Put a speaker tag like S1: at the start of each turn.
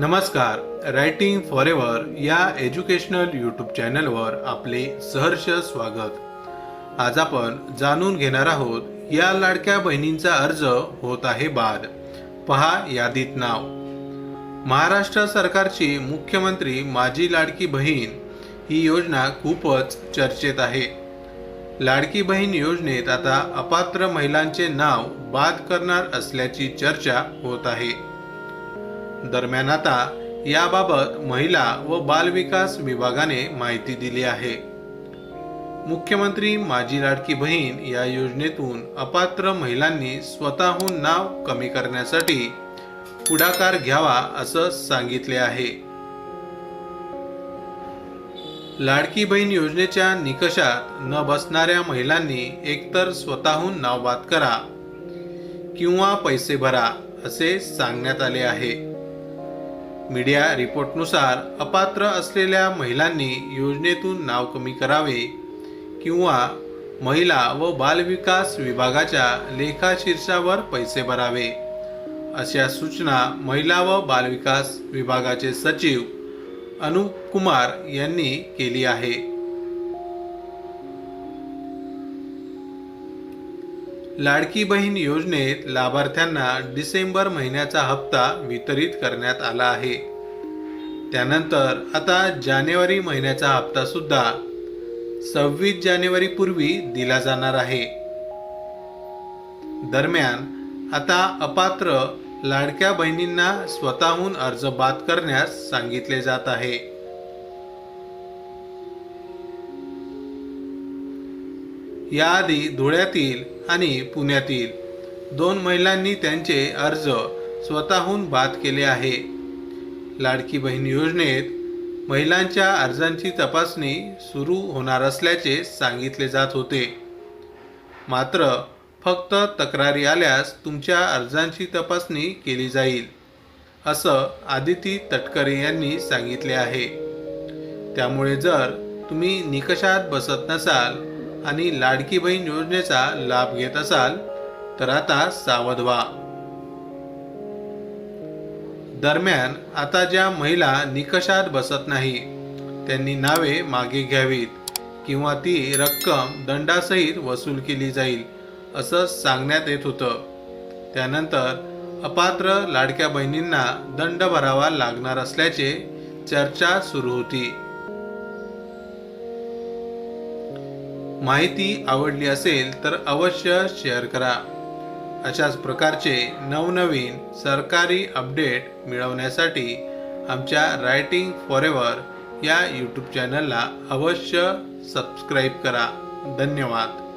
S1: नमस्कार writing for ever या educational YouTube चॅनलवर आपले सहर्ष स्वागत. आज आपण जाणून घेणार आहोत या लाडक्या बहिणींचा अर्ज होत आहे बाद. पहा यादीत नाव. महाराष्ट्र सरकारची मुख्यमंत्री माझी लाडकी बहीण ही योजना खूपच चर्चेत आहे. लाडकी बहीण योजनेत आता अपात्र महिलांचे नाव बाद करणार असल्याची चर्चा होत आहे. दरम्यान आता याबाबत महिला व बालविकास विभागाने माहिती दिली आहे. मुख्यमंत्री माझी लाडकी बहीण या योजनेतून अपात्र महिलांनी स्वतःहून नाव कमी करण्यासाठी पुढाकार घ्यावा असं सांगितले आहे. लाडकी बहीण योजनेच्या निकषात न बसणाऱ्या महिलांनी एकतर स्वतःहून नाव बाद करा किंवा पैसे भरा असे सांगण्यात आले आहे. मीडिया रिपोर्टनुसार अपात्र असलेल्या महिलांनी योजनेतून नाव कमी करावे किंवा महिला व बालविकास विभागाच्या लेखाशीर्षावर पैसे भरावे. अशा सूचना महिला व बालविकास विभागाचे सचिव अनुप कुमार यांनी केली आहे. लाडकी बहीण योजनेत लाभार्थ्यांना डिसेंबर महिन्याचा हप्ता वितरित करण्यात आला आहे. त्यानंतर आता जानेवारी महिन्याचा हप्ता सुद्धा सव्वीस जानेवारीपूर्वी दिला जाणार आहे. दरम्यान आता अपात्र लाडक्या बहिणींना स्वतःहून अर्ज बाद करण्यास सांगितले जात आहे. याआधी धुळ्यातील आणि पुण्यातील दोन महिलांनी त्यांचे अर्ज स्वतःहून बाद केले आहे. लाडकी बहीण योजनेत महिलांच्या अर्जांची तपासणी सुरू होणार असल्याचे सांगितले जात होते. मात्र फक्त तक्रारी आल्यास तुमच्या अर्जांची तपासणी केली जाईल असं आदिती तटकरे यांनी सांगितले आहे. त्यामुळे जर तुम्ही निकषात बसत नसाल आणि लाडकी बहीण योजनेचा लाभ घेत असाल तर आता सावध व्हा. दरम्यान आता ज्या महिला निकषात बसत नाही त्यांनी नावे मागे घ्यावीत किंवा ती रक्कम दंडासहित वसूल केली जाईल असं सांगण्यात येत होतं. त्यानंतर अपात्र लाडक्या बहिणींना दंड भरावा लागणार असल्याचे चर्चा सुरू होती. माहिती आवडली असेल तर अवश्य शेअर करा. अशाच प्रकारचे नवनवीन सरकारी अपडेट मिळवण्यासाठी आमच्या रायटिंग फॉरेवर या यूट्यूब चॅनलला अवश्य सबस्क्राईब करा. धन्यवाद.